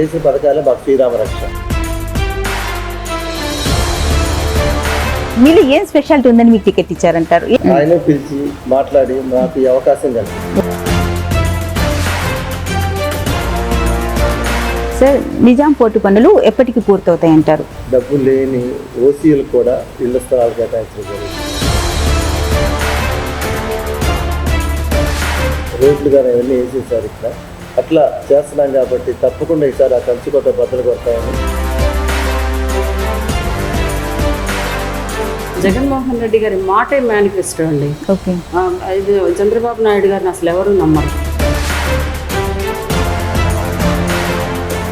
చేసిన పథకాలే మాకు శ్రీరామ రక్ష. మీలో ఏం స్పెషాలిటీ ఉందని మీకు టికెట్ ఇచ్చారంటారు? ఆయనే పిలిచి మాట్లాడి మాకు ఈ అవకాశం కలిగింది. సార్ నిజాం పోర్టు పనులు ఎప్పటికి పూర్తవుతాయి అంటారు డబ్బు లేని ఓసీలు కూడా ఇళ్ళ స్థలాలు కేటాయించడం జరిగింది. రోడ్లు కానీ అవన్నీ వేసేసారు ఇక్కడ. అట్లా చేస్తున్నాం కాబట్టి తప్పకుండా ఈసారి ఆ కంచుకోట బద్దలు కొడతామని. జగన్మోహన్ రెడ్డి గారి మాటే మేనిఫెస్టో అండి. ఇది చంద్రబాబు నాయుడు గారిని అసలు ఎవరు నమ్మరు.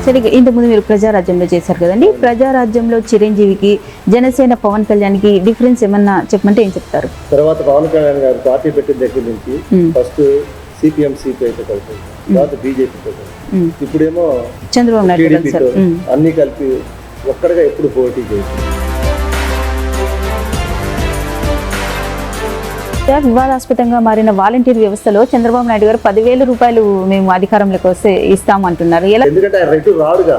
సరే ఇంతకుముందు మీరు ప్రజారాజ్యంలో చేశారు కదండి. ప్రజారాజ్యంలో చిరంజీవికి జనసేన పవన్ కళ్యాణ్కి డిఫరెన్స్ ఏమన్నా చెప్పమంటే ఏం చెప్తారు? తర్వాత పవన్ కళ్యాణ్ గారు పార్టీ పెట్టిన దగ్గర నుంచి. ఫస్ట్ సిపిఎం సిపిఐతో కలిపి తర్వాత బీజేపీతో కలిపి. మ్మ్. ఇప్పుడేమో చంద్రబాబు నాయుడు మ్మ్. అన్ని కలిపి ఒక్కడిగా ఎప్పుడు పోటీ చేసి సార్ వివాదాస్పదంగా మారిన వాలంటీర్ వ్యవస్థలో చంద్రబాబు నాయుడు గారు పదివేల రూపాయలు మేము అధికారంలోకి వస్తే ఇస్తామంటున్నారు. ఎలా? ఎందుకంటే రైతు రాడుగా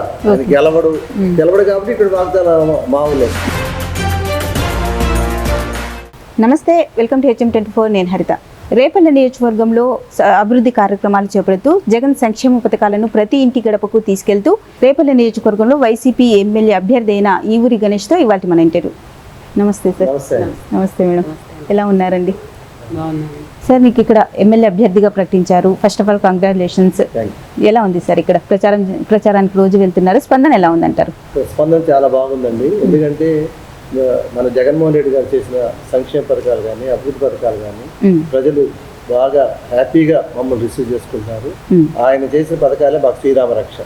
గెలవడు. గెలవడు కాబట్టి ఇక్కడ వాగ్దాన మామూలే. నమస్తే welcome to HM twenty four నేను హరిత. రేపల్ల నియోజకవర్గంలో అభివృద్ధి కార్యక్రమాలు చేపడుతూ జగన్ సంక్షేమ పథకాలను ప్రతి ఇంటి గడపకు తీసుకెళ్తూ రేపల్ల నియోజకవర్గంలో వైసీపీ ఎమ్మెల్యే అభ్యర్థి అయిన ఈవూరి గణేష్తో ఇవాళ మన ఇంటర్వ్యూ. నమస్తే సార్. నమస్తే. మేడం. ఎలా ఉన్నారండి? బాగున్నాను సార్ మీకు ఇక్కడ ఎమ్మెల్యే అభ్యర్థిగా ప్రకటించారు. ఫస్ట్ ఆఫ్ ఆల్ కంగ్రాచులేషన్స్ ఎలా ఉంది సార్ ఇక్కడ ప్రచారం ప్రచారానికి రోజు వెళ్తున్నారు? స్పందన ఎలా ఉందంటారు? స్పందన చాలా బాగుందండి. ఎందుకంటే మన జగన్మోహన్ రెడ్డి గారు చేసిన సంక్షేమ పథకాలు కానీ అభివృద్ధి పథకాలు కానీ. ప్రజలు బాగా హ్యాపీగా మమ్మల్ని రిసీవ్ చేసుకుంటున్నారు. ఆయన చేసిన పథకాలే మాకు శ్రీరామ రక్ష.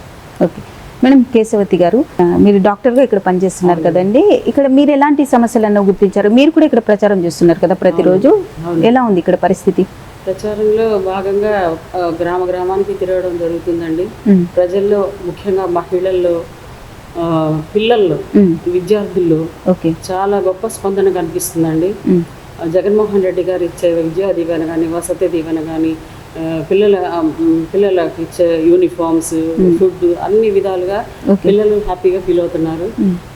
ఓకే. మేడం కేశవతి గారు మీరు డాక్టర్గా ఇక్కడ పనిచేస్తున్నారు కదండి. ఇక్కడ మీరు ఎలాంటి సమస్యలను గుర్తించారు. మీరు కూడా ఇక్కడ ప్రచారం చేస్తున్నారు కదా ప్రతిరోజు. ఎలా ఉంది ఇక్కడ పరిస్థితి? ప్రచారంలో భాగంగా గ్రామ గ్రామానికి తిరగడం జరుగుతుందండి. ప్రజల్లో ముఖ్యంగా మహిళల్లో పిల్లల్లో. విద్యార్థుల్లో చాలా గొప్ప స్పందన కనిపిస్తుందండి. జగన్మోహన్ రెడ్డి గారు ఇచ్చే విద్యా దీవెన కానీ వసతి దీవెన కానీ పిల్లల పిల్లలకు ఇచ్చే యూనిఫామ్స్ ఫుడ్ అన్ని విధాలుగా పిల్లలు హ్యాపీగా ఫీల్ అవుతున్నారు.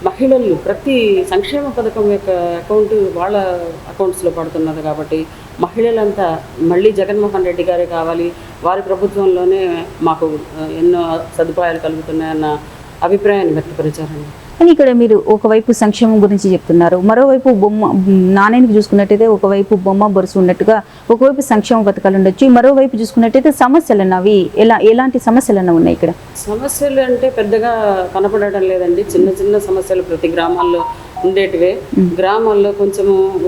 మహిళలు ప్రతి సంక్షేమ పథకం యొక్క అకౌంట్ వాళ్ళ అకౌంట్స్లో పడుతున్నది కాబట్టి మహిళలంతా మళ్ళీ జగన్మోహన్ రెడ్డి గారే కావాలి. వారి ప్రభుత్వంలోనే మాకు ఎన్నో సదుపాయాలు కలుగుతున్నాయన్న అభిప్రాయాన్ని వ్యక్తపరిచారండి. కానీ ఇక్కడ మీరు ఒకవైపు సంక్షేమం గురించి చెప్తున్నారు మరోవైపు బొమ్మ నాణ్యానికి చూసుకున్నట్టయితే ఒకవైపు బొమ్మ బొరుసు ఉన్నట్టుగా ఒకవైపు సంక్షేమ పథకాలు ఉండొచ్చు మరోవైపు చూసుకున్నట్టయితే సమస్యలు అన్నవి ఎలా ఎలాంటి సమస్యలు అన్న ఉన్నాయి ఇక్కడ? సమస్యలు అంటే పెద్దగా కనపడడం లేదండి. చిన్న చిన్న సమస్యలు ప్రతి గ్రామాల్లో ఉండేటివే. గ్రామాల్లో కొంచెము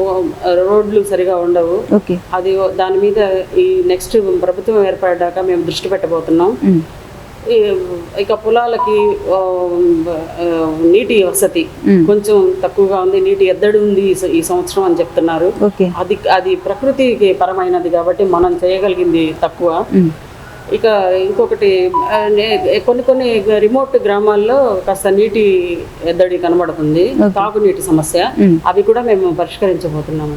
రోడ్లు సరిగా ఉండవు. ఓకే. అది దాని మీద ఈ నెక్స్ట్ ప్రభుత్వం ఏర్పడ్డాక మేము దృష్టి పెట్టబోతున్నాం. ఇక పొలాలకి నీటి వసతి. కొంచెం తక్కువగా ఉంది నీటి ఎద్దడి ఉంది ఈ సంవత్సరం అని చెప్తున్నారు. అది అది ప్రకృతికి పరమైనది కాబట్టి మనం చేయగలిగింది తక్కువ. ఇక ఇంకొకటి కొన్ని కొన్ని రిమోట్ గ్రామాల్లో కాస్త నీటి ఎద్దడి కనబడుతుంది తాగునీటి సమస్య. అవి కూడా మేము పరిష్కరించబోతున్నాము.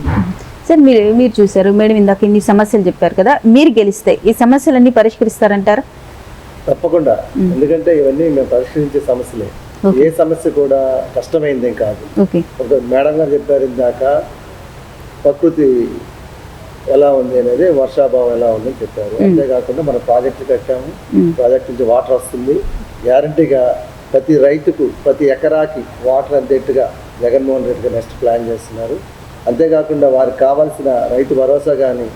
సార్ మీరు మీరు చూశారు మేడం ఇందాక ఇన్ని సమస్యలు చెప్పారు కదా మీరు గెలిస్తే ఈ సమస్యలన్నీ పరిష్కరిస్తారంటారా? తప్పకుండా. ఎందుకంటే ఇవన్నీ మేము పరిష్కరించే సమస్యలే. ఏ సమస్య కూడా కష్టమైందేం కాదు. ఓకే. ఒక మేడం గారు చెప్పారు ఇందాక ప్రకృతి ఎలా ఉంది అనేది వర్షాభావం ఎలా ఉందని చెప్పారు. అంతేకాకుండా మన ప్రాజెక్టు కట్టాము. ప్రాజెక్ట్ నుంచి వాటర్ వస్తుంది. గ్యారంటీగా ప్రతి రైతుకు ప్రతి ఎకరాకి వాటర్ అందేట్టుగా జగన్మోహన్ రెడ్డి గారు నెక్స్ట్ ప్లాన్ చేస్తున్నారు. అంతేకాకుండా వారికి కావాల్సిన రైతు భరోసా కానీ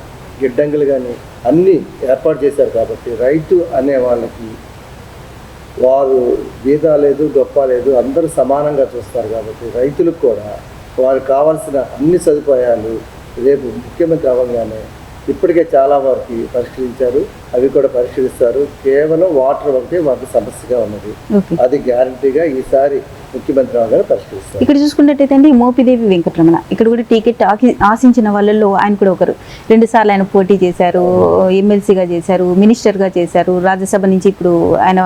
గిడ్డంగులు కానీ అన్నీ ఏర్పాటు చేశారు కాబట్టి రైతు అనే వాళ్ళకి వారు బీద లేదు గొప్ప లేదు అందరూ సమానంగా చూస్తారు కాబట్టి రైతులకు కూడా వారికి కావాల్సిన అన్ని సదుపాయాలు రేపు ముఖ్యమంత్రి అవ్వగానే ఇప్పటికే చాలా వరకు పరిష్కరించారు. అవి కూడా పరిష్కరిస్తారు కేవలం వాటర్ ఒకటి వారికి సమస్యగా ఉన్నది. అది గ్యారంటీగా ఈసారి ముఖ్యమంత్రి ఇక్కడ చూసుకున్నట్టయితే అండి మోపిదేవి వెంకటరమణ. ఇక్కడ కూడా టికెట్ ఆశించిన వాళ్ళల్లో ఆయన కూడా ఒకరు. రెండు సార్లు ఆయన పోటీ చేశారు ఎమ్మెల్సీగా చేశారు మినిస్టర్గా చేశారు రాజ్యసభ నుంచి ఇప్పుడు ఆయన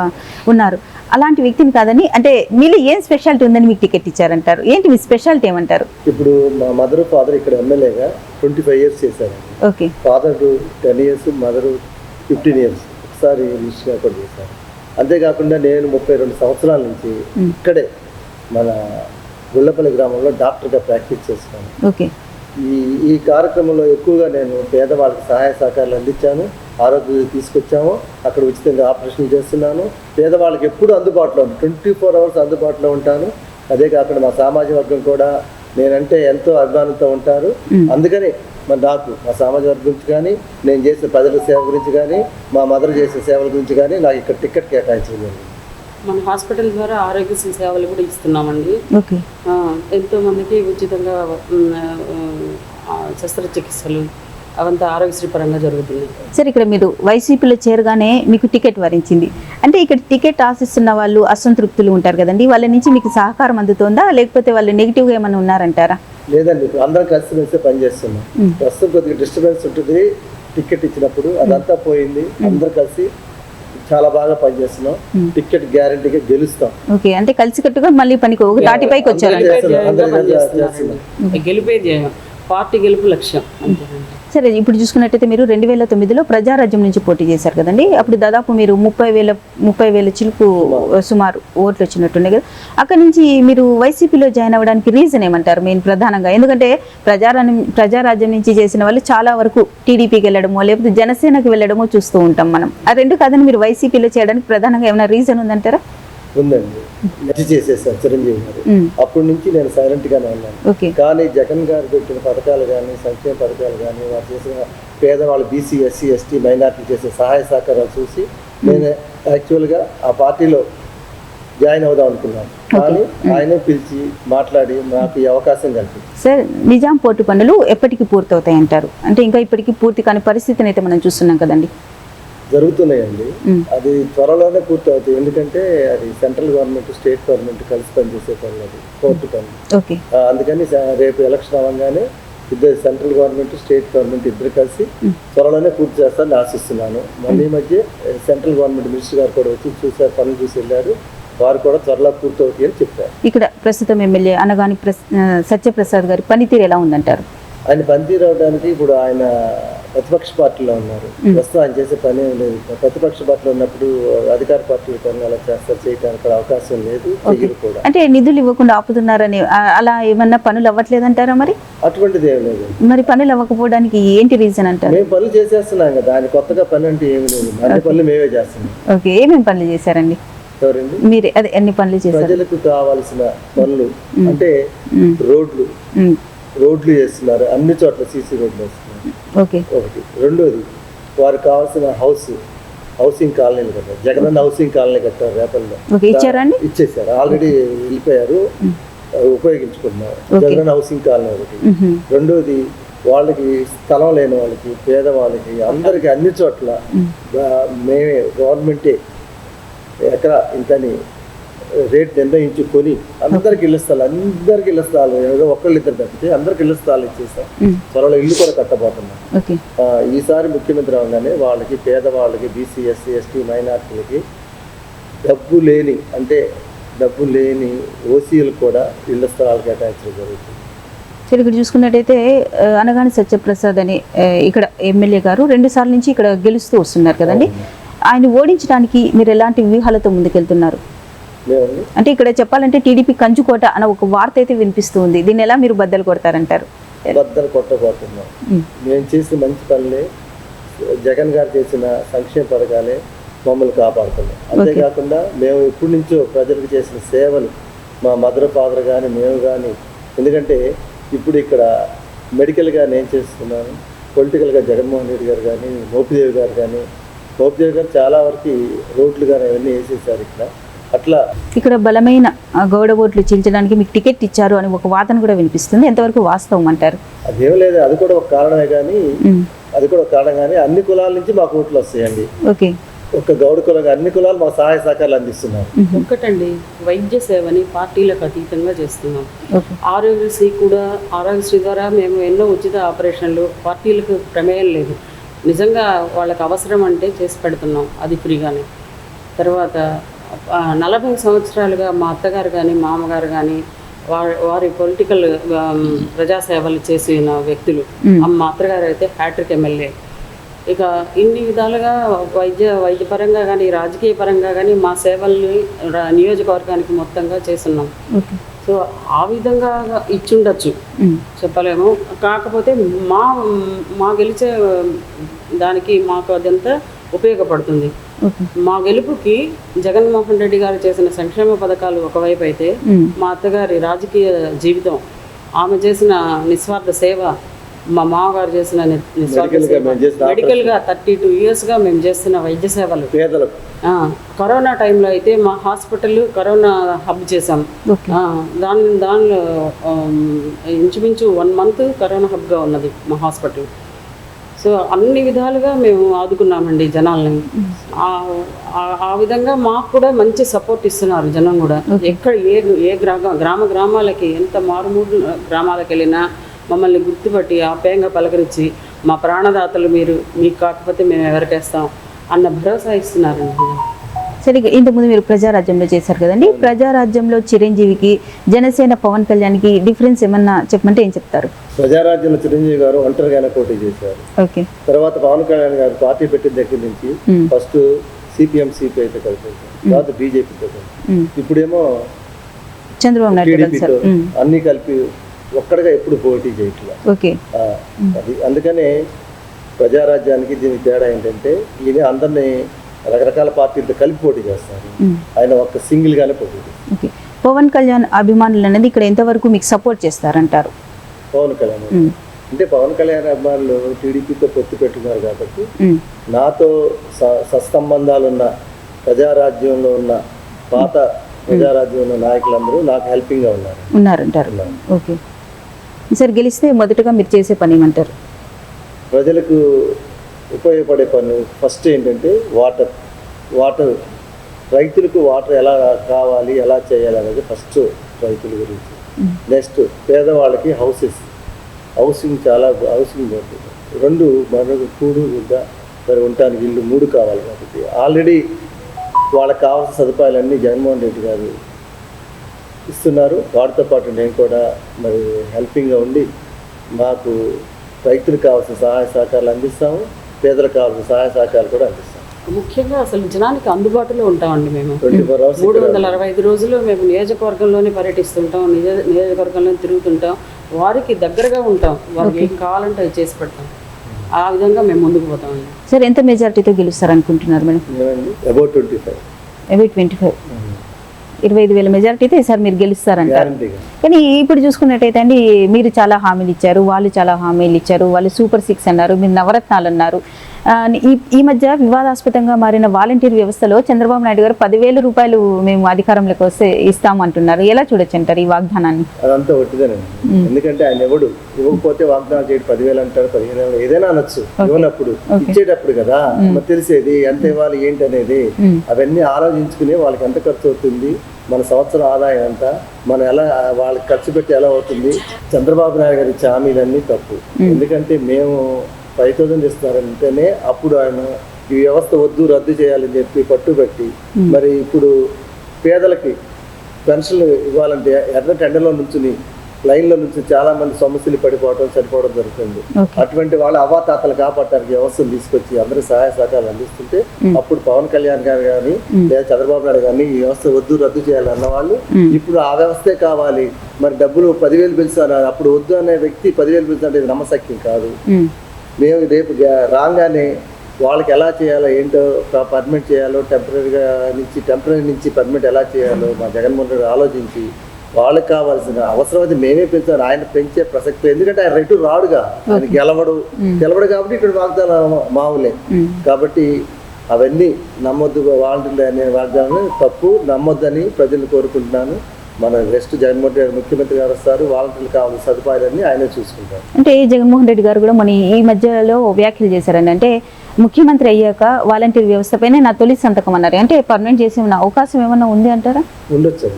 ఉన్నారు. అలాంటి వ్యక్తిని కాదని అంటే మీలో ఏం స్పెషాలిటీ ఉందని మీకు టికెట్ ఇచ్చారంటారు? ఏంటి మీ స్పెషాలిటీ ఏమంటారు? ఇప్పుడు మా మదర్ ఫాదర్ ఇక్కడ ఎమ్మెల్యేగా ట్వంటీ ఫైవ్ ఇయర్స్ చేశారండి. Okay. Father ten years mother fifteen years. ఒకసారి మినిస్టర్గా కూడా చేశారు. అంతేకాకుండా నేను ముప్పై రెండు సంవత్సరాల నుంచి ఇక్కడే మన గుళ్ళపల్లి గ్రామంలో డాక్టర్గా ప్రాక్టీస్ చేస్తున్నాను. ఓకే. ఈ ఈ కార్యక్రమంలో ఎక్కువగా నేను పేదవాళ్ళకి సహాయ సహకారాలు అందించాను ఆరోగ్య తీసుకొచ్చాము అక్కడ ఉచితంగా ఆపరేషన్ చేస్తున్నాను. పేదవాళ్ళకి ఎప్పుడూ అందుబాటులో ట్వంటీ ఫోర్ అవర్స్ అందుబాటులో ఉంటాను. అదే కాకుండా మా సామాజిక వర్గం కూడా నేనంటే ఎంతో అభిమానంతో ఉంటారు. అందుకని మరి నాకు మా సామాజిక వర్గం గురించి కానీ నేను చేసిన ప్రజల సేవ గురించి కానీ మా మదర్ చేసిన సేవల గురించి కానీ నాకు ఇక్కడ టికెట్ కేటాయించడం జరిగింది. మన హాస్పిటల్ ద్వారా ఆరోగ్యశ్రీ సేవలు కూడా ఇస్తున్నామండి. ఓకే. ఆ, ఎంతో మందికి ఉచితంగా శస్త్రచికిత్సలు అవంతా ఆరోగ్యశ్రీ పరంగా జరుగుతున్నాయి. సార్ ఇక్కడ మీరు వైసీపీలో చేరగానే మీకు టికెట్ వరించింది. అంటే ఇక్కడ టికెట్ ఆశిస్తున్న వాళ్ళు అసంతృప్తులు ఉంటారు కదండి. వాళ్ళ నుంచి మీకు సహకారం అందుతోందా? లేకపోతే వాళ్ళు నెగిటివ్గా ఏమైనా ఉన్నారంటారా? లేదండి ఇప్పుడు అందరం కలిసి మెలిసి పనిచేస్తున్నాం ప్రస్తుతం కొద్దిగా డిస్టర్బెన్స్ ఉంటుంది. టికెట్ ఇచ్చినప్పుడు అదంతా పోయింది. అందరు కలిసి చాలా బాగా పనిచేస్తున్నాం టికెట్ గ్యారంటీగా గెలుస్తాం. ఓకే అంటే కలిసికట్టుగా మళ్ళీ పనికి ఒక దాటిపైకి వచ్చారంట చేస్తున్నాం. అందరం కలిసి పనిచేస్తున్నారండి. గెలిపే ధ్యేయం. పార్టీ గెలుపు లక్ష్యం. అంతేనండి. సరే ఇప్పుడు చూసుకున్నట్టయితే మీరు రెండు వేల తొమ్మిదిలో ప్రజారాజ్యం నుంచి పోటీ చేశారు కదండి. అప్పుడు దాదాపు మీరు ముప్పై వేల ముప్పై వేల చిలుకు సుమారు ఓట్లు వచ్చినట్టున్నాయి కదా. అక్కడ నుంచి మీరు వైసీపీలో జాయిన్ అవ్వడానికి రీజన్ ఏమంటారు మెయిన్ ప్రధానంగా? ఎందుకంటే ప్రజారాజ్యం ప్రజారాజ్యం నుంచి చేసిన వాళ్ళు చాలా వరకు టీడీపీకి వెళ్ళడమో లేకపోతే జనసేనకి వెళ్ళడమో చూస్తూ ఉంటాం మనం. ఆ రెండు కాదని మీరు వైసీపీలో చేయడానికి ప్రధానంగా ఏమైనా రీజన్ ఉందంటారా? ఉందండి. మంచి చేసేసారు చిరంజీవి గారు. అప్పటి నుంచి నేను సైలెంట్ గానే ఉన్నాను. కానీ జగన్ గారు పెట్టిన పథకాలు కానీ సంక్షేమ పథకాలు కానీ వారు చేసిన పేదవాళ్ళు బీసీ ఎస్సీ ఎస్టీ మైనార్టీ చేసే సహాయ సహకారాలు చూసి నేను యాక్చువల్గా ఆ పార్టీలో జాయిన్ అవుదాం అనుకున్నాను. కానీ ఆయనే పిలిచి మాట్లాడి నాకు ఈ అవకాశం కల్పించింది సార్ నిజాం పోర్టు పనులు ఎప్పటికి పూర్తవుతాయి అంటారు అంటే ఇంకా ఇప్పటికీ పూర్తి కాని పరిస్థితిని అయితే మనం చూస్తున్నాం కదండి. జరుగుతున్నాయండి. అది త్వరలోనే పూర్తి అవుతాయి ఎందుకంటే అది సెంట్రల్ గవర్నమెంట్ స్టేట్ గవర్నమెంట్ కలిసి పనిచేసే పనులు అది కోర్టు పనులు అందుకని రేపు ఎలక్షన్ అవ్వగానే ఇద్దరు సెంట్రల్ గవర్నమెంట్ స్టేట్ గవర్నమెంట్ ఇద్దరు కలిసి త్వరలోనే పూర్తి చేస్తారని ఆశిస్తున్నాను. మళ్ళీ ఈ మధ్య సెంట్రల్ గవర్నమెంట్ మినిస్టర్ గారు కూడా వచ్చి చూసారు పనులు చూసి వెళ్ళారు. వారు కూడా త్వరలో పూర్తి అవుతాయి అని చెప్పారు. ఇక్కడ ప్రస్తుతం ఎమ్మెల్యే అనగాని సత్యప్రసాద్ గారి పనితీరు ఎలా ఉందంటారు? ఆయన పనితీరు అవడానికి ఇప్పుడు ఆయన ప్రతిపక్ష పార్టీలో ఉన్నారు. ప్రస్తుతం ఆయన చేసే పని లేదు. ప్రతిపక్ష పార్టీలో ఉన్నప్పుడు అధికార పార్టీ పనులు అలా చేస్తారు. చేయడానికి అవకాశం లేదు. కూడా. అంటే నిధులు ఇవ్వకుండా ఆపుతున్నారని అలా ఏమన్నా పనులు అవ్వట్లేదంటారా మరి? అటువంటిది ఏం లేదు. మరి పనులు అవ్వకపోవడానికి ఏంటి రీజన్ అంటారు? మేము పనులు చేసేస్తున్నాం కదా. ఆయన కొత్తగా పని అంటే ఏమి లేదు. అన్ని పనులు మేమే చేస్తున్నాం. ఓకే. ఏమేమి పనులు చేశారండి? మీరు అదే ఎన్ని పనులు చేశారు? ప్రజలకు కావాల్సిన పనులు అంటే. రోడ్లు రోడ్లు చేస్తున్నారు అన్ని చోట్ల సీసీ రోడ్లు వేస్తున్నారు. ఒకటి. రెండోది వారికి కావాల్సిన హౌస్ హౌసింగ్ కాలనీలు కట్టారు. జగనన్న హౌసింగ్ కాలనీ కట్టారు రేపల్లో. ఇచ్చేసారు ఆల్రెడీ వెళ్ళిపోయారు ఉపయోగించుకుంటున్నారు జగనన్న హౌసింగ్ కాలనీ ఒకటి. రెండోది వాళ్ళకి స్థలం లేని వాళ్ళకి పేదవాళ్ళకి అందరికి అన్ని చోట్ల మేమే గవర్నమెంటే ఎకరా ఇంతని రేట్ నిర్ణయించుకొని అందరికి ఇళ్ళ స్థలాలు అందరికి ఇళ్ళ స్థలాలు ఏదో ఒక్కళ్ళు ఇద్దరు తప్పితే అందరికి ఇళ్ళ స్థలాలు ఇచ్చేస్తాం. త్వరలో ఇల్లు కూడా కట్టబోతున్నాం. ఈసారి ముఖ్యమంత్రి అవగానే వాళ్ళకి పేదవాళ్ళకి బీసీ ఎస్సీ ఎస్టీ మైనార్టీలకి డబ్బు లేని అంటే డబ్బు లేని ఓసీలు కూడా ఇళ్ళ స్థలాలు కేటాయించడం జరుగుతుంది. సరే ఇక్కడ చూసుకున్నట్టయితే అనగాని సత్యప్రసాద్ అని ఇక్కడ ఎమ్మెల్యే గారు రెండు సార్లు నుంచి ఇక్కడ గెలుస్తూ వస్తున్నారు కదండి. ఆయన ఓడించడానికి మీరు ఎలాంటి వ్యూహాలతో ముందుకెళ్తున్నారు? అంటే ఇక్కడ చెప్పాలంటే టీడీపీ కంచుకోట అన్న ఒక వార్త అయితే వినిపిస్తూ ఉంది దీన్ని ఎలా మీరు బద్దలు కొడతారంటారు? బద్దలు కొట్టబోతున్నాం మేము చేసిన మంచి పనులే జగన్ గారు చేసిన సంక్షేమ పథకాలే మమ్మల్ని కాపాడుతున్నాం అంతేకాకుండా మేము ఎప్పటి నుంచో ప్రజలకు చేసిన సేవలు మా మదర్ ఫాదర్ కానీ మేము కానీ ఎందుకంటే ఇప్పుడు ఇక్కడ మెడికల్గా నేను చేస్తున్నాను. పొలిటికల్గా జగన్మోహన్ రెడ్డి గారు కానీ మోపిదేవి గారు కానీ మోపిదేవి గారు చాలా వరకు రోడ్లు కానీ అవన్నీ వేసేసారు ఇక్కడ. అట్లా. ఇక్కడ బలమైన ఆ, గౌడ ఓట్లు చీల్చడానికి మీకు టికెట్ ఇచ్చారు అని ఒక వాదన కూడా వినిపిస్తుంది. ఎంతవరకు వాస్తవం అంటారు? అదేం లేదు అది కూడా ఒక కారణమే కానీ అది కూడా ఒక కారణం కానీ అన్ని కులాల నుంచి మాకు ఓట్లు వస్తాయండి. ఓకే. ఒక గౌడ కులంగా అన్ని కులాలు మా సహాయ సహకారాలు అందిస్తున్నారు ఒక్కటండి వైద్య సేవని పార్టీలకు అతీతంగా చేస్తున్నాం. ఆరోగ్యశ్రీ కూడా ఆరోగ్యశ్రీ ద్వారా మేము ఎన్నో ఉచిత ఆపరేషన్లు పార్టీలకు ప్రమేయం లేదు. నిజంగా వాళ్ళకి అవసరం అంటే చేసి పెడుతున్నాం అది ఫ్రీగానే. తర్వాత నలభై సంవత్సరాలుగా మా అత్తగారు కానీ మామగారు కానీ వారి వారి పొలిటికల్ ప్రజాసేవలు చేసిన వ్యక్తులు. మా అత్తగారు అయితే హ్యాట్రిక్ ఎమ్మెల్యే. ఇక ఇన్ని విధాలుగా వైద్య వైద్యపరంగా కానీ రాజకీయ పరంగా కానీ మా సేవల్ని నియోజకవర్గానికి మొత్తంగా చేస్తున్నాం. సో ఆ విధంగా ఇచ్చుండొచ్చు. చెప్పలేము. కాకపోతే మా మా గెలిచే దానికి మాకు అదంతా ఉపయోగపడుతుంది. మా గెలుపుకి జగన్మోహన్ రెడ్డి గారు చేసిన సంక్షేమ పథకాలు ఒకవైపు అయితే. మా అత్తగారి రాజకీయ జీవితం ఆమె చేసిన నిస్వార్థ సేవ మా మామగారు చేసిన చేసిన మెడికల్గా థర్టీ టూ ఇయర్స్గా మేము చేస్తున్న వైద్య సేవలు. పేదలకు. ఆ, కరోనా టైంలో అయితే మా హాస్పిటల్ కరోనా హబ్ చేసాం దాని దానిలో ఇంచుమించు వన్ మంత్ కరోనా హబ్గా ఉన్నది మా హాస్పిటల్. సో అన్ని విధాలుగా మేము ఆదుకున్నామండి జనాల్ని. ఆ- విధంగా మాకు కూడా మంచి సపోర్ట్ ఇస్తున్నారు జనం కూడా. ఎక్కడ ఏ ఏ గ్రామ గ్రామ గ్రామాలకి ఎంత మారుమూడు గ్రామాలకు వెళ్ళినా మమ్మల్ని గుర్తుపట్టి ఆప్యాయంగా పలకరించి మా ప్రాణదాతలు మీరు మీకు కాకపోతే మేము ఎవరికేస్తాం అన్న భరోసా ఇస్తున్నారండి. సరే ఇంతకుముందు మీరు ప్రజారాజ్యంలో చేశారు కదండి. ప్రజారాజ్యంలో చిరంజీవికి జనసేన పవన్ కళ్యాణ్కి డిఫరెన్స్ ఏమన్నా చెప్పమంటే ఏం చెప్తారు? ప్రజారాజ్యంలో చిరంజీవి గారు ఒంటరిగానే పోటీ చేశారు. ఓకే. తర్వాత పవన్ కళ్యాణ్ గారు పార్టీ పెట్టిన దగ్గర నుంచి. ఫస్ట్ సిపిఎం సిపిఐతో కలిసి తర్వాత బీజేపీతో. ఇప్పుడేమో చంద్రబాబు నాయుడు. అన్ని కలిపి ఒక్కడిగా ఎప్పుడు పోటీ చేయట్లేదు ఓకే. అది అందుకనే ప్రజారాజ్యానికి దీనికి తేడా ఏంటంటే ఈయన అందరినీ రకరకాల పార్టీలతో కలిపి పోటీ చేస్తారు. ఆయన ఒక్క సింగిల్ గానే పోటీ ఓకే. పవన్ కళ్యాణ్ అభిమానులు అనేది ఇక్కడ ఎంతవరకు మీకు సపోర్ట్ చేస్తారంటారు? పవన్ కళ్యాణ్. అంటే పవన్ కళ్యాణ్ అభిమానులు టీడీపీతో పొత్తు పెట్టుకున్నారు కాబట్టి. నాతో సత్సంబంధాలున్న ప్రజారాజ్యంలో ఉన్న పాత ప్రజారాజ్యంలో నాయకులందరూ నాకు హెల్పింగ్గా ఉన్నారు. ఉన్నారంటారు. ఉన్నారు. ఓకే. సార్ గెలిస్తే మొదటగా మీరు చేసే పని ఏమంటారు? ప్రజలకు ఉపయోగపడే పని ఫస్ట్ ఏంటంటే వాటర్ వాటర్ రైతులకు వాటర్ ఎలా కావాలి ఎలా చేయాలి అనేది ఫస్ట్ రైతుల గురించి. నెక్స్ట్ పేదవాళ్ళకి హౌసెస్ హౌసింగ్ చాలా హౌసింగ్ రెండు మనకు కూడు గుడ్డ మరి ఉండటానికి ఇల్లు మూడు కావాలి కాబట్టి. ఆల్రెడీ వాళ్ళకి కావాల్సిన సదుపాయాలన్నీ జగన్మోహన్ రెడ్డి గారు ఇస్తున్నారు. వాటితో పాటు నేను కూడా మరి హెల్పింగ్గా ఉండి మాకు రైతులకు కావాల్సిన సహాయ సహకారాలు అందిస్తాము. పేదలకు కావాల్సిన సహాయ సహకారాలు కూడా అందిస్తాము ముఖ్యంగా అసలు జనానికి అందుబాటులో ఉంటామండి మేము. మూడు వందల అరవై ఐదు రోజులు మేము నియోజకవర్గంలోనే పర్యటిస్తుంటాం నిజ నియోజకవర్గంలో తిరుగుతుంటాం వారికి దగ్గరగా ఉంటాం వారికి ఏం కావాలంటే అది చేసి పెడతాం. ఆ విధంగా మేము ముందుకు పోతామండి. సార్ ఎంత మెజారిటీతో గెలుస్తారు అనుకుంటున్నారు మేడం? అబౌట్ ట్వంటీ ఫైవ్ అవి ట్వంటీ ఫైవ్ ఇరవై ఐదు వేల మెజారిటీతో ఈసారి మీరు గెలుస్తారంటారు కానీ ఇప్పుడు చూసుకున్నట్టయితే అండి మీరు చాలా హామీలు ఇచ్చారు వాళ్ళు చాలా హామీలు ఇచ్చారు వాళ్ళు సూపర్ సిక్స్ అన్నారు మీరు నవరత్నాలు అన్నారు. ఈ మధ్య వివాదాస్పదంగా మారిన వాలంటీర్ వ్యవస్థలో చంద్రబాబు నాయుడు గారు పదివేల రూపాయలు మేము అధికారంలోకి వస్తే ఇస్తామంటున్నారు ఎలా చూడొచ్చు అంటారు ఈ వాగ్దానాన్ని? అదంతా ఒట్టిదేనండి ఎందుకంటే ఆయన ఎవడు? ఇవ్వకపోతే వాగ్దానం చేయడం. పదివేలు అంటారు పదిహేను ఏదైనా అనొచ్చు. ఇవ్వనప్పుడు ఇచ్చేటప్పుడు కదా. మరి తెలిసేది ఎంత ఇవ్వాలి ఏంటి అనేది అవన్నీ ఆలోచించుకుని వాళ్ళకి ఎంత ఖర్చు అవుతుంది మన సంవత్సరం ఆదాయం ఎంత మనం ఎలా వాళ్ళకి ఖర్చు పెట్టి ఎలా అవుతుంది. చంద్రబాబు నాయుడు గారి హామీలన్నీ తప్పు. ఎందుకంటే మేము ఫైవ్ థౌసండ్ ఇస్తున్నారంటేనే అప్పుడు ఆయన ఈ వ్యవస్థ వద్దు రద్దు చేయాలని చెప్పి పట్టుబట్టి మరి ఇప్పుడు పేదలకి పెన్షన్లు ఇవ్వాలంటే ఎర్ర టెండర్లో నుంచుని లైన్లో నుంచి చాలా మంది సమస్యలు పడిపోవడం చనిపోవడం జరుగుతుంది. అటువంటి వాళ్ళ అవాతాతలు కాపాడటానికి వ్యవస్థను తీసుకొచ్చి అందరూ సహాయ సహకారాలు అందిస్తుంటే అప్పుడు పవన్ కళ్యాణ్ గారు కానీ లేదా చంద్రబాబు నాయుడు కానీ ఈ వ్యవస్థ వద్దు రద్దు చేయాలన్న వాళ్ళు ఇప్పుడు ఆ వ్యవస్థే కావాలి. మరి డబ్బులు పదివేలు పిలుస్తారు అప్పుడు వద్దు అనే వ్యక్తి పదివేలు పిలుస్తుంటే ఇది నమ్మశక్యం కాదు. మేము రేపు రాగానే వాళ్ళకి ఎలా చేయాలో ఏంటో పర్మిట్ చేయాలో టెంపరీగా నుంచి టెంపరీ నుంచి పర్మిట్ ఎలా చేయాలో మా జగన్మోహన్ రెడ్డి ఆలోచించి వాళ్ళకి కావాల్సిన అవసరం అయితే మేమే పెంచాలి. ఆయన పెంచే ప్రసక్తి. ఎందుకంటే ఆయన రైతు రాడుగా. ఆయన గెలవడు. గెలవడు కాబట్టి ఇక్కడ వాగ్దానం మామూలే. కాబట్టి అవన్నీ నమ్మొద్దు వాలంటీర్లు అనే వాగ్దానం తప్పు నమ్మొద్దని ప్రజలు కోరుకుంటున్నాను. మన రెస్ట్ జగన్మోహన్ రెడ్డి ముఖ్యమంత్రి గారు వస్తారు వాలంటీర్లు కావాల్సిన సదుపాయాలన్నీ ఆయనే చూసుకుంటారు. అంటే జగన్మోహన్ రెడ్డి గారు కూడా మన ఈ మధ్యలో వ్యాఖ్యలు చేశారండి. అంటే ముఖ్యమంత్రి అయ్యాక వాలంటీర్ వ్యవస్థ పైన నా తొలి సంతకం అన్నారు. అంటే పర్మనెంట్ చేసే అవకాశం ఏమన్నా ఉంది అంటారా? ఉండొచ్చు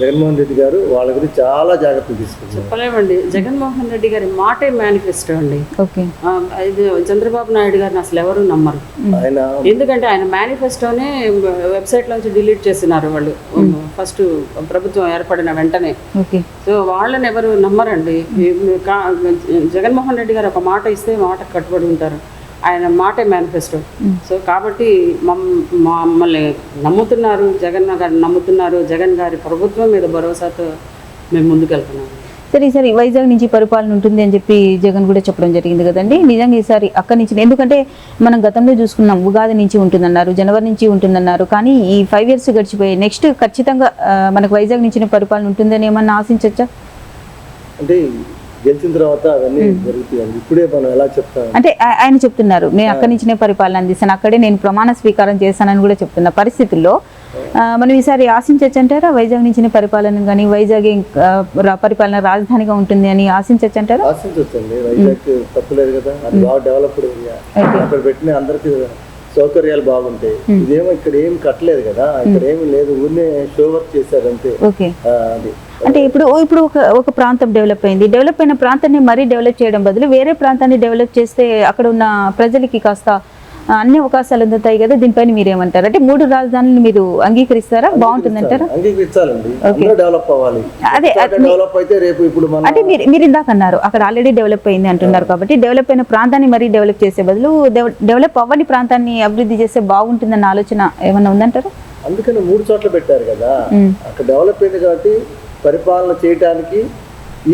జగన్మోహన్ రెడ్డి గారు వాళ్ళ గురించి చాలా జాగ్రత్తలు తీసుకున్నారు. చెప్పలేమండి. జగన్మోహన్ రెడ్డి గారి మాటే మేనిఫెస్టో అండి. ఓకే. ఇది చంద్రబాబు నాయుడు గారిని అసలు ఎవరు నమ్మరు. ఆయన ఎందుకంటే ఆయన మేనిఫెస్టోనే వెబ్సైట్ నుంచి డిలీట్ చేసినారు వాళ్ళు. ఫస్ట్ ప్రభుత్వం ఏర్పడిన వెంటనే. ఓకే. సో వాళ్ళని ఎవరు నమ్మరండి. జగన్మోహన్ రెడ్డి గారు ఒక మాట ఇస్తే మాట కట్టుబడి ఉంటారు. ఆయన మాటే మేనిఫెస్టో. సో కాబట్టి మమ్ మమ్మల్ని నమ్ముతున్నారు జగన్ గారిని నమ్ముతున్నారు జగన్ గారి ప్రభుత్వం మీద భరోసాతో మేము ముందుకెళ్తున్నాము సరే ఈసారి వైజాగ్ నుంచి పరిపాలన ఉంటుంది అని చెప్పి జగన్ కూడా చెప్పడం జరిగింది కదండి. నిజంగా ఈసారి అక్కడి నుంచి ఎందుకంటే మనం గతంలో చూసుకున్నాం ఉగాది నుంచి ఉంటుందన్నారు జనవరి నుంచి ఉంటుందన్నారు. కానీ ఈ ఫైవ్ ఇయర్స్ గడిచిపోయి నెక్స్ట్ ఖచ్చితంగా మనకు వైజాగ్ నుంచి పరిపాలన ఉంటుందని ఏమన్నా ఆశించవచ్చా అంటే గెలిచిన తర్వాత అవన్నీ జరుగుతాయండి. ఇప్పుడే మనం ఎలా చెప్తాం? అంటే ఆయన చెప్తున్నారు నేను అక్కడి నుంచినే పరిపాలన అందిస్తాను అక్కడే నేను ప్రమాణ స్వీకారం చేశానని కూడా చెప్తున్న పరిస్థితుల్లో మనం ఈసారి ఆశించచ్చు అంటారా? వైజాగ్ నుంచిన పరిపాలన కానీ వైజాగ్ పరిపాలన రాజధానిగా ఉంటుంది అని ఆశించచ్చు అంటారా? ఆశించవచ్చండి వైజాగ్ తప్పులేదు కదా. అది బాగా డెవలప్డ్ ఏరియా అక్కడ పెట్టిన అందరికి సౌకర్యాలు బాగుంటాయి ఇదేమో ఇక్కడ ఏం కట్టలేదు కదా. ఇక్కడ ఏమి లేదు. ఊరినే షో వర్క్ చేశారు అంతే. అది. అంటే ఇప్పుడు ఇప్పుడు ఒక ఒక ప్రాంతం డెవలప్ అయింది. డెవలప్ అయిన ప్రాంతాన్ని మరీ డెవలప్ చేయడం బదులు వేరే ప్రాంతాన్ని డెవలప్ చేస్తే అక్కడ ఉన్న ప్రజలకి కాస్త అన్ని అవకాశాలు అందుతాయి కదా దీనిపైన మీరేమంటారు? అంటే మూడు రాజధానులు మీరు అంగీకరిస్తారా? బాగుంటుందంటారా? అదే, అంటే మీరు మీరు ఇందాక అన్నారు అక్కడ ఆల్రెడీ డెవలప్ అయింది అంటున్నారు కాబట్టి డెవలప్ అయిన ప్రాంతాన్ని మరీ డెవలప్ చేసే బదులు డెవ- డెవలప్ అవ్వని ప్రాంతాన్ని అభివృద్ధి చేస్తే బాగుంటుందన్న ఆలోచన ఏమన్నా ఉందంటారా? అందుకని మూడు చోట్ల పెట్టారు కదా. అక్కడ డెవలప్ అయింది కాబట్టి పరిపాలన చేయడానికి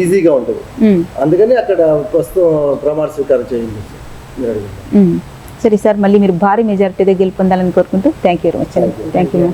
ఈజీగా ఉంటుంది. అందుకని అక్కడ ప్రస్తుతం ప్రమాణ స్వీకారం చేయండి. మీరు అడిగింది ఉమ్. సరే సార్ మళ్ళీ మీరు భారీ మెజారిటీతో గెలుపొందాలని కోరుకుంటూ thank you very much thank you